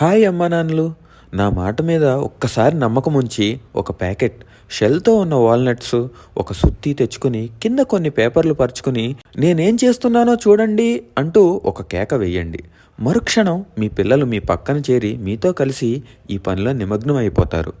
Hi అమ్మా నాన్నలు. నా మాట మీద ఒక్కసారి నమ్మకం ఉంచి ఒక ప్యాకెట్ షెల్తో ఉన్న వాల్నట్స్ ఒక సుత్తి తెచ్చుకుని కింద కొన్ని పేపర్లు పరుచుకుని నేనేం చేస్తున్నానో చూడండి అంటూ ఒక కేక వేయండి. మరుక్షణం మీ పిల్లలు మీ పక్కన చేరి మీతో కలిసి ఈ పనిలో నిమగ్నం అయిపోతారు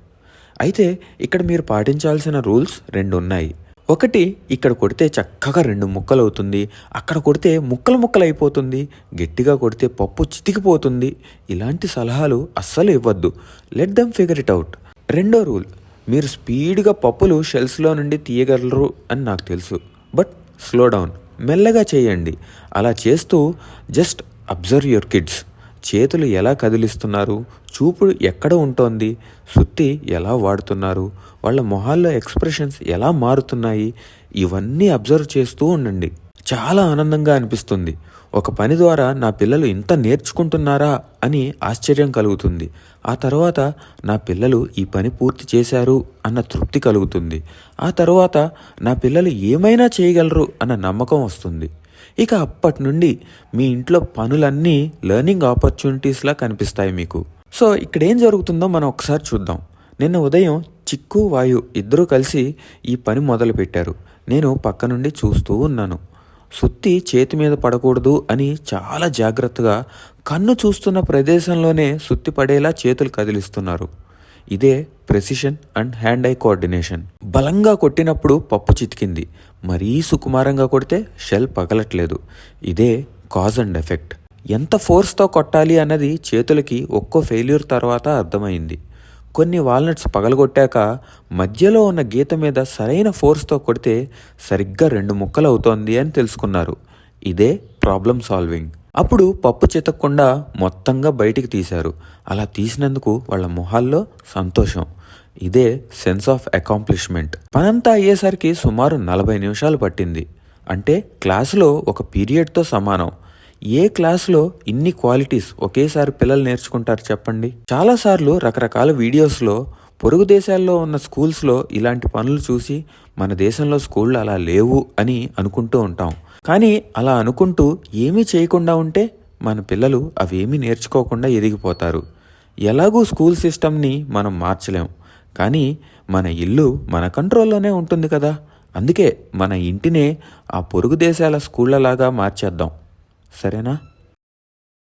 అయితే ఇక్కడ మీరు పాటించాల్సిన రూల్స్ రెండు ఉన్నాయి ఒకటి ఇక్కడ కొడితే చక్కగా రెండు ముక్కలు అవుతుంది అక్కడ కొడితే ముక్కలు ముక్కలు అయిపోతుంది గట్టిగా కొడితే పప్పు చితికిపోతుంది. ఇలాంటి సలహాలు అస్సలు ఇవ్వద్దు. Let them figure it out రెండో రూల్. మీరు స్పీడ్గా పప్పులు షెల్స్లో నుండి తీయగలరు అని నాకు తెలుసు. బట్ స్లో డౌన్ మెల్లగా చేయండి. అలా చేస్తూ జస్ట్ అబ్జర్వ్ యువర్ కిడ్స్ చేతులు ఎలా కదిలిస్తున్నారు? చూపుడు ఎక్కడ ఉంటోంది? సుత్తి ఎలా వాడుతున్నారు? వాళ్ళ మొహాల్లో ఎక్స్ప్రెషన్స్ ఎలా మారుతున్నాయి? ఇవన్నీ అబ్జర్వ్ చేస్తూ ఉండండి. చాలా ఆనందంగా అనిపిస్తుంది. ఒక పని ద్వారా నా పిల్లలు ఇంత నేర్చుకుంటున్నారా అని ఆశ్చర్యం కలుగుతుంది. ఆ తర్వాత నా పిల్లలు ఈ పని పూర్తి చేశారు అన్న తృప్తి కలుగుతుంది. ఆ తర్వాత నా పిల్లలు ఏమైనా చేయగలరు అన్న నమ్మకం వస్తుంది. ఇక అప్పటి నుండి మీ ఇంట్లో పనులన్నీ లెర్నింగ్ ఆపర్చునిటీస్లా కనిపిస్తాయి మీకు. సో ఇక్కడ ఏం జరుగుతుందో మనం ఒకసారి చూద్దాం. నిన్న ఉదయం చిక్కు వాయు ఇద్దరూ కలిసి ఈ పని మొదలుపెట్టారు. నేను పక్క నుండి చూస్తూ ఉన్నాను. సుత్తి చేతి మీద పడకూడదు అని చాలా జాగ్రత్తగా కన్ను చూస్తున్న ప్రదేశంలోనే సుత్తి పడేలా చేతులు కదిలిస్తున్నారు. ఇదే precision and hand eye coordination బలంగా కొట్టినప్పుడు పప్పు చితికింది. మరీ సుకుమారంగా కొడితే షెల్ పగలట్లేదు. ఇదే కాజ్ అండ్ ఎఫెక్ట్ ఎంత ఫోర్స్తో కొట్టాలి అన్నది చేతులకి ఒక్కో ఫెయిల్యూర్ తర్వాత అర్థమైంది. కొన్ని వాల్నట్స్ పగలగొట్టాక మధ్యలో ఉన్న గీత మీద సరైన ఫోర్స్తో కొడితే సరిగ్గా రెండు ముక్కలు అవుతోంది అని తెలుసుకున్నారు. ఇదే ప్రాబ్లం సాల్వింగ్ అప్పుడు పప్పు చితక్కుండా మొత్తంగా బయటికి తీశారు. అలా తీసినందుకు వాళ్ళ మొహాల్లో సంతోషం. ఇదే సెన్స్ ఆఫ్ అకాంప్లిష్మెంట్. పనంతా అయ్యేసరికి సుమారు నలభై నిమిషాలు పట్టింది. అంటే క్లాసులో ఒక పీరియడ్తో సమానం. ఏ క్లాస్లో ఇన్ని క్వాలిటీస్ ఒకేసారి పిల్లలు నేర్చుకుంటారు చెప్పండి? చాలాసార్లు రకరకాల వీడియోస్లో పొరుగు దేశాల్లో ఉన్న స్కూల్స్లో ఇలాంటి పనులు చూసి మన దేశంలో స్కూళ్ళు అలా లేవు అని అనుకుంటూ ఉంటాం. కానీ అలా అనుకుంటూ ఏమీ చేయకుండా ఉంటే మన పిల్లలు అవేమీ నేర్చుకోకుండా ఎదిగిపోతారు. ఎలాగూ స్కూల్ సిస్టమ్ని మనం మార్చలేం. కానీ మన ఇల్లు మన కంట్రోల్లోనే ఉంటుంది కదా. అందుకే మన ఇంటినే ఆ పొరుగు దేశాల స్కూళ్ళలాగా మార్చేద్దాం. సరేనా?